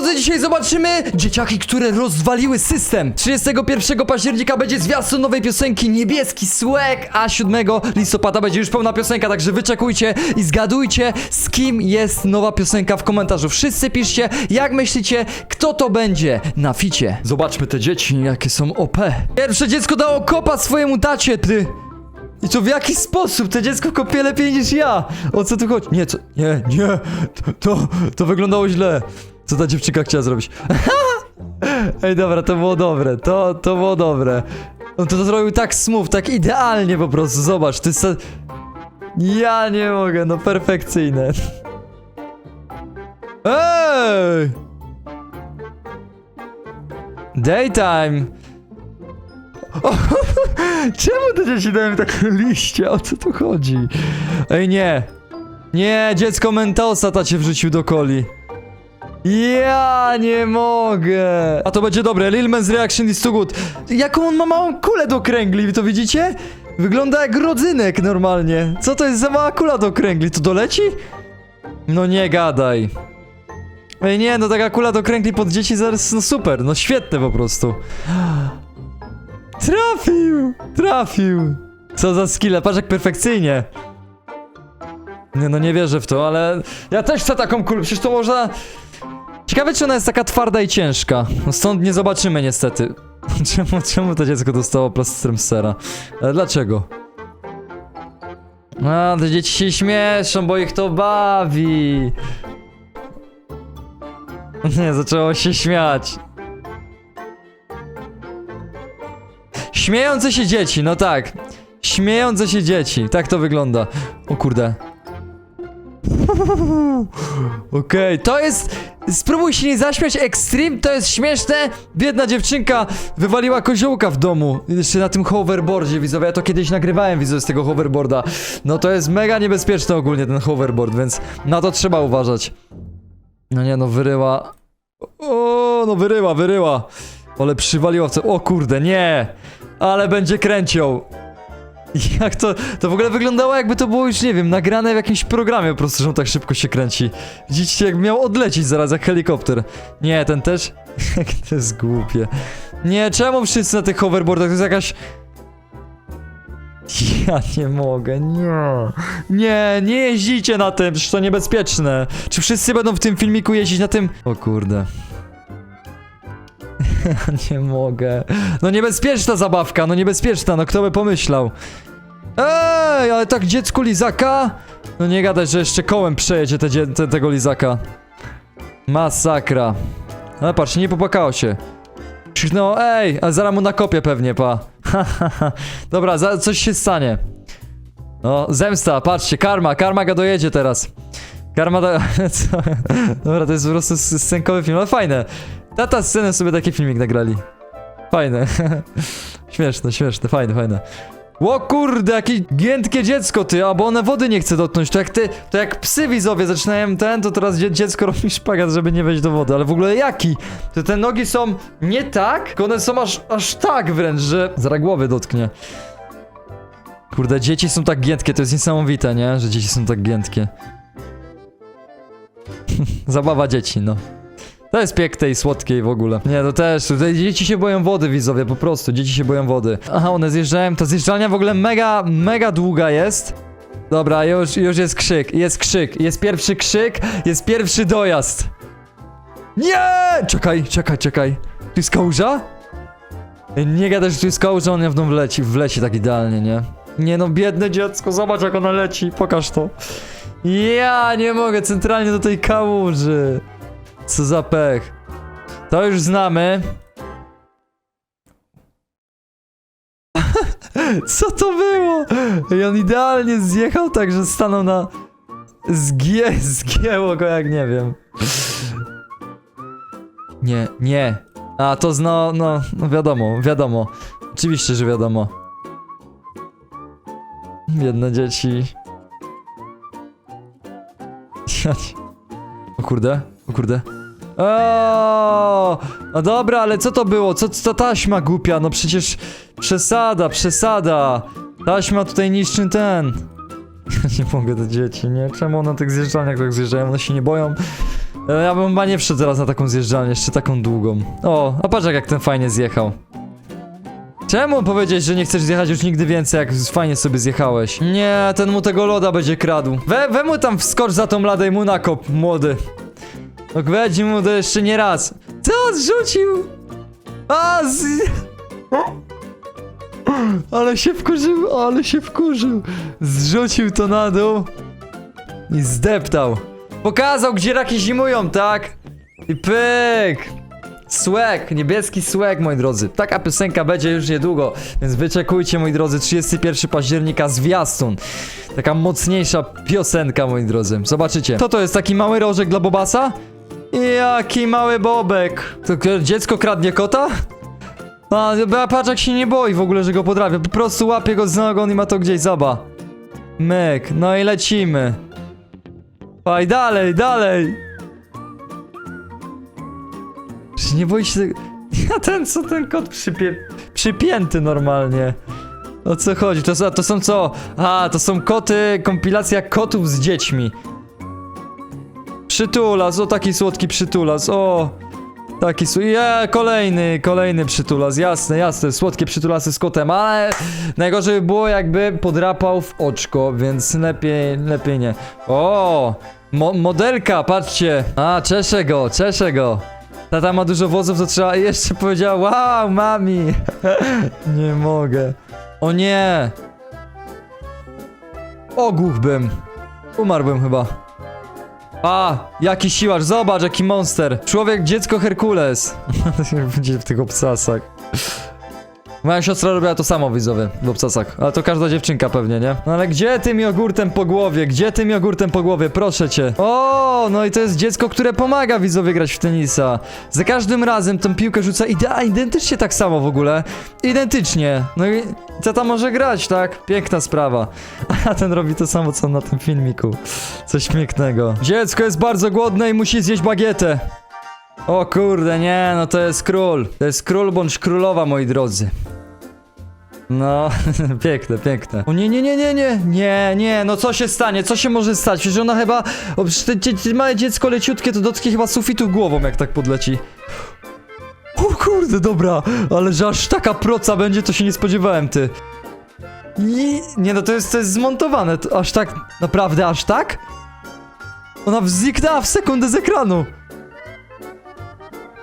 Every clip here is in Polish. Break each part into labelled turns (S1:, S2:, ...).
S1: drodzy, dzisiaj zobaczymy dzieciaki, które rozwaliły system. 31 października będzie zwiastun nowej piosenki Niebieski Słek, a 7 listopada będzie już pełna piosenka, także wyczekujcie i zgadujcie, z kim jest nowa piosenka w komentarzu. Wszyscy piszcie, jak myślicie, kto to będzie na ficie. Zobaczmy te dzieci, jakie są OP. Pierwsze dziecko dało kopa swojemu tacie, ty. I to w jaki sposób? To dziecko kopie lepiej niż ja. O co tu chodzi? Nie? Nie, nie. To, to, to wyglądało źle. Co ta dziewczynka chciała zrobić? Ej, dobra, to było dobre. To, to było dobre. On to zrobił tak smooth, tak idealnie po prostu. Zobacz, to jest... ta- Ja nie mogę, no perfekcyjne. Ej! Daytime! O, czemu te dzieci dają takie liście? O co tu chodzi? Ej, nie. Nie, dziecko Mentosa tacie wrzucił do coli. Ja nie mogę. A to będzie dobre. Lil Man's reaction is too good. Jaką on ma małą kulę do kręgli, to widzicie? Wygląda jak rodzynek normalnie. Co to jest za mała kula do kręgli? To doleci? No nie gadaj. Ej nie, no taka kula do kręgli pod dzieci zaraz, no super, no świetne po prostu. Trafił! Trafił! Co za skille, patrz jak perfekcyjnie. Nie no, nie wierzę w to, ale ja też chcę taką kulę, przecież to można... Ciekawe, czy ona jest taka twarda i ciężka. No stąd nie zobaczymy niestety. Czemu, czemu to dziecko dostało plastrem sera? Ale dlaczego? A, te dzieci się śmieszą, bo ich to bawi. Nie, zaczęło się śmiać. Śmiejące się dzieci, no tak. Śmiejące się dzieci, tak to wygląda. O kurde. Okej, to jest. Spróbuj się nie zaśmiać, Extreme, to jest śmieszne. Biedna dziewczynka wywaliła koziołka w domu. Jeszcze na tym hoverboardzie, widzowie. Ja to kiedyś nagrywałem, widzowie, z tego hoverboarda. No to jest mega niebezpieczny ogólnie ten hoverboard, więc na to trzeba uważać. No nie, no wyryła. O, no wyryła, wyryła. Ale przywaliła w co. O kurde, nie! Ale będzie kręcią. Jak to. To w ogóle wyglądało, jakby to było już, nie wiem, nagrane w jakimś programie po prostu, że on tak szybko się kręci. Widzicie, jak miał odlecieć zaraz jak helikopter. Nie, ten też. Jak to jest głupie. Nie, czemu wszyscy na tych hoverboardach? To jest jakaś. Ja nie mogę, nie. Nie, nie jeździcie na tym, przecież to niebezpieczne. Czy wszyscy będą w tym filmiku jeździć na tym? O kurde. Nie mogę. No niebezpieczna zabawka, no niebezpieczna, no kto by pomyślał. Ej, ale tak dziecku lizaka? No nie gadaj, że jeszcze kołem przejedzie te, te, tego lizaka. Masakra. Ale patrz, nie popłakało się. Krzyknęło, ej, a zaraz mu nakopię pewnie, pa. Dobra, za, coś się stanie. No, zemsta, patrzcie, karma, karma go dojedzie teraz. Karma do... Dobra, to jest po prostu scenkowy film, ale fajne. Tata scenę sobie taki filmik nagrali. Fajne. śmieszne, śmieszne, fajne, fajne. Ło kurde, jakie giętkie dziecko ty, a bo one wody nie chce dotknąć, to jak ty, to jak psy widzowie zaczynają ten, to teraz dzie dziecko robi szpagat, żeby nie wejść do wody, ale w ogóle jaki? To te nogi są nie tak, tylko one są aż, aż tak wręcz, że zaraz głowy dotknie. Kurde, dzieci są tak giętkie, to jest niesamowite, nie? Że dzieci są tak giętkie. Zabawa dzieci, no. To jest piękne i słodkie i w ogóle. Nie, to też. Tutaj dzieci się boją wody, widzowie, po prostu. Dzieci się boją wody. Aha, one zjeżdżają. Ta zjeżdżalnia w ogóle mega, mega długa jest. Dobra, już, już jest krzyk. Jest krzyk. Jest pierwszy krzyk. Jest pierwszy dojazd. Nie! Czekaj, czekaj, czekaj. Tu jest kałuża? Nie gadaj, że tu jest kałuża, on w nią wleci. Wleci tak idealnie, nie? Nie no, biedne dziecko, zobacz jak ona leci. Pokaż to. Ja nie mogę, centralnie do tej kałuży. Co za pech. To już znamy. Co to było? I on idealnie zjechał tak, że stanął na... Zgie... Zgięło go jak nie wiem. Nie, nie. A to zno... no... No wiadomo, wiadomo. Oczywiście, że wiadomo. Biedne dzieci. O kurde, o kurde. O, no dobra, ale co to było? Co co taśma głupia? No przecież przesada, przesada. Taśma tutaj niszczy ten. Nie mogę do dzieci, nie? Czemu one na tych zjeżdżalniach tak zjeżdżają? One się nie boją E, Ja bym chyba nie wszedł teraz na taką zjeżdżalnię, jeszcze taką długą. O, a patrz jak ten fajnie zjechał. Czemu powiedzieć, że nie chcesz zjechać już nigdy więcej, jak fajnie sobie zjechałeś? Nie, ten mu tego loda będzie kradł. We, we mu tam wskocz za tą ladę i mu nakop, młody. No weź mu to jeszcze nie raz. Co on zrzucił? A, z... Ale się wkurzył, ale się wkurzył. Zrzucił to na dół i zdeptał. Pokazał, gdzie raki zimują, tak? I pyk! Swag, niebieski swag, moi drodzy. Taka piosenka będzie już niedługo, więc wyczekujcie, moi drodzy, 31 października zwiastun. Taka mocniejsza piosenka, moi drodzy. Zobaczycie. Co to jest, taki mały rożek dla Bobasa? Jaki mały bobek. To dziecko kradnie kota? A, jak się nie boi w ogóle, że go podrapia. Po prostu łapie go z nogon i ma to gdzieś, zaba. Myk, no i lecimy. Oj, dalej, dalej. Przecież nie boi się tego... Ja ten, co ten kot przypie... przypięty normalnie. O co chodzi? To, to są co? A, to są koty, kompilacja kotów z dziećmi. Przytulas, o taki słodki przytulas, o. Taki su... Je, kolejny, kolejny przytulas, jasne, jasne, słodkie przytulasy z kotem, ale najgorzej by było jakby podrapał w oczko, więc lepiej, lepiej nie. O, mo modelka, patrzcie. A, czeszę go, czeszę go. Tata ma dużo włosów, to trzeba i jeszcze powiedziała, wow, mami. nie mogę. O nie. Ogłuchbym. Umarłbym chyba. A, jaki siłacz, zobacz jaki monster. Człowiek, dziecko Herkules. Będzie w tych obcasach. Moja siostra robiła to samo widzowie w obcasach, ale to każda dziewczynka pewnie, nie? No ale gdzie tym jogurtem po głowie? Gdzie tym jogurtem po głowie? Proszę cię. O, no i to jest dziecko, które pomaga widzowie grać w tenisa. Za każdym razem tą piłkę rzuca idea, identycznie tak samo w ogóle. Identycznie. No i co tam może grać, tak? Piękna sprawa. A ten robi to samo co na tym filmiku. Coś pięknego. Dziecko jest bardzo głodne i musi zjeść bagietę. O kurde, nie, no to jest król. To jest król bądź królowa, moi drodzy. No, piękne, piękne. O nie, nie, nie, nie, nie, nie, nie, no co się stanie, co się może stać? Przecież ona chyba, o, przecież te, małe dziecko leciutkie to dotknie chyba sufitu głową, jak tak podleci. O kurde, dobra, ale że aż taka proca będzie, to się nie spodziewałem, ty. I, nie no, to jest, to jest zmontowane, to aż tak, naprawdę aż tak? Ona zniknęła w sekundę z ekranu.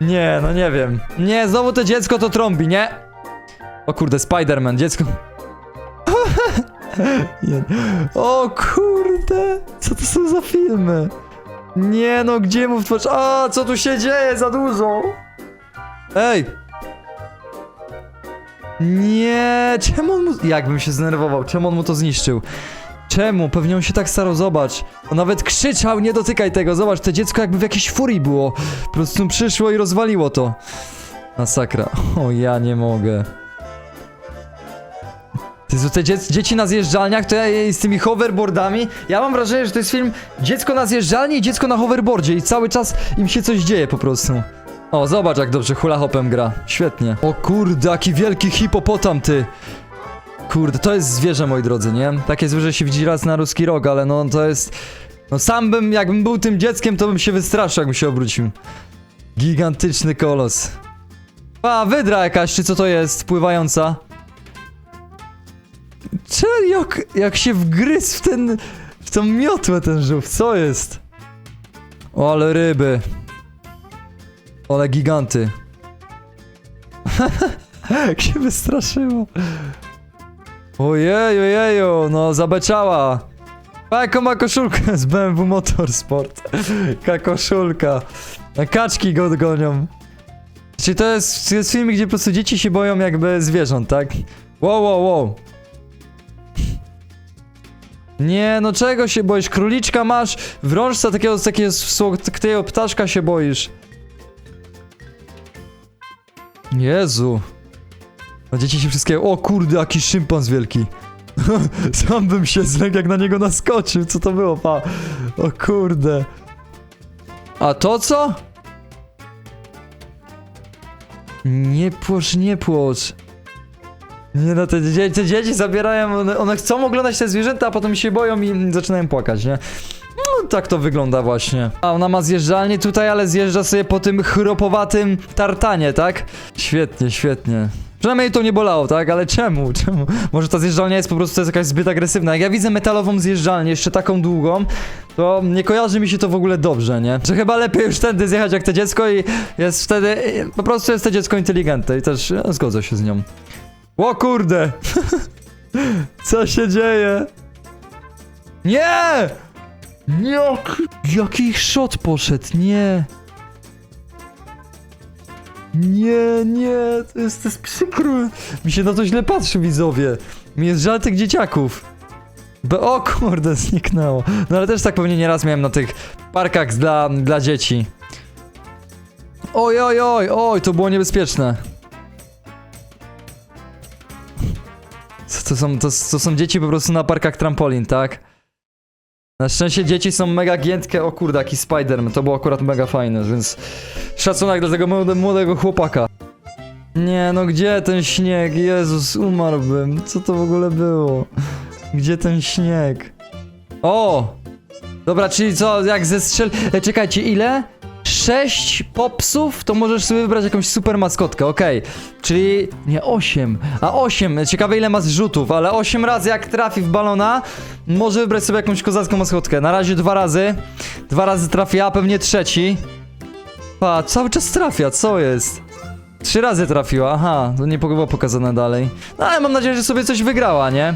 S1: Nie, no nie wiem. Nie, znowu to dziecko to trąbi, nie? O kurde, Spider-Man, dziecko. O kurde, co to są za filmy? Nie no, gdzie mu w twarz? A, co tu się dzieje? Za dużo. Ej! Nie, czemu on mu... Jakbym się zdenerwował, czemu on mu to zniszczył? Czemu? Pewnie on się tak starał, zobacz. On nawet krzyczał, nie dotykaj tego, zobacz, to dziecko jakby w jakiejś furii było. Po prostu przyszło i rozwaliło to. Masakra. O, ja nie mogę. To te dziec dzieci na zjeżdżalniach, to ja z tymi hoverboardami, ja mam wrażenie, że to jest film dziecko na zjeżdżalni i dziecko na hoverboardzie i cały czas im się coś dzieje po prostu. O, zobacz jak dobrze hula hopem gra. Świetnie. O kurde, jaki wielki hipopotam, ty. Kurde, to jest zwierzę, moi drodzy, nie? Takie zwierzę się widzi raz na ruski rok, ale no to jest... No sam bym, jakbym był tym dzieckiem, to bym się wystraszył, jakbym się obrócił. Gigantyczny kolos. A, wydra jakaś, czy co to jest, pływająca? Czy jak, jak się wgryzł w ten... w tą miotłę ten żółw, co jest? O, ale ryby. Ale giganty. jak się wystraszyło. Ojej, ojeju, no zabeczała. A jaką ma koszulkę z BMW Motorsport. Jaka koszulka. A Kaczki go gonią. Czy to jest, jest film, gdzie po prostu dzieci się boją jakby zwierząt, tak? Wow, wow, wow. Nie, no czego się boisz? Króliczka masz w rączce takiego, takiego słodkiego ptaszka się boisz. Jezu. A dzieci się wszystkie. O kurde, jaki szympans wielki. Sam bym się zlękł, jak na niego naskoczył. Co to było, pa? O kurde. A to co? Nie płocz, nie płocz. Nie no, te, dzie te dzieci zabierają, one, one chcą oglądać te zwierzęta, a potem się boją i zaczynają płakać, nie? No tak to wygląda właśnie. A ona ma zjeżdżalnię tutaj, ale zjeżdża sobie po tym chropowatym tartanie, tak? Świetnie, świetnie. Przynajmniej to nie bolało, tak? Ale czemu? Czemu? Może ta zjeżdżalnia jest po prostu jest jakaś zbyt agresywna. Jak ja widzę metalową zjeżdżalnię, jeszcze taką długą, to nie kojarzy mi się to w ogóle dobrze, nie? Że chyba lepiej już tędy zjechać jak to dziecko i jest wtedy... Po prostu jest to dziecko inteligentne i też ja zgodzę się z nią. O kurde! Co się dzieje? Nie! Jak, jaki shot poszedł, nie. Nie, nie, to jest, to jest przykre. Mi się na to źle patrzy, widzowie. Mi jest żal tych dzieciaków. Bo, o kurde, zniknęło. No ale też tak pewnie nieraz miałem na tych parkach dla, dla dzieci. Oj, oj, oj, oj, to było niebezpieczne. To są, to, to są dzieci po prostu na parkach trampolin, tak? Na szczęście dzieci są mega giętkie. O kurde, jaki Spiderman. To było akurat mega fajne, więc szacunek dla tego młode, młodego chłopaka. Nie, no gdzie ten śnieg? Jezus, umarłbym. Co to w ogóle było? Gdzie ten śnieg? O! Dobra, czyli co, jak zestrzel... E, czekajcie, ile? Sześć popsów, to możesz sobie wybrać jakąś super maskotkę, okej. Czyli, nie, osiem. A osiem, ciekawe ile ma zrzutów, ale osiem razy jak trafi w balona, może wybrać sobie jakąś kozacką maskotkę. Na razie dwa razy. Dwa razy trafia, pewnie trzeci. Pa, cały czas trafia, co jest? Trzy razy trafiła, aha, to nie było pokazane dalej. No ale mam nadzieję, że sobie coś wygrała, nie?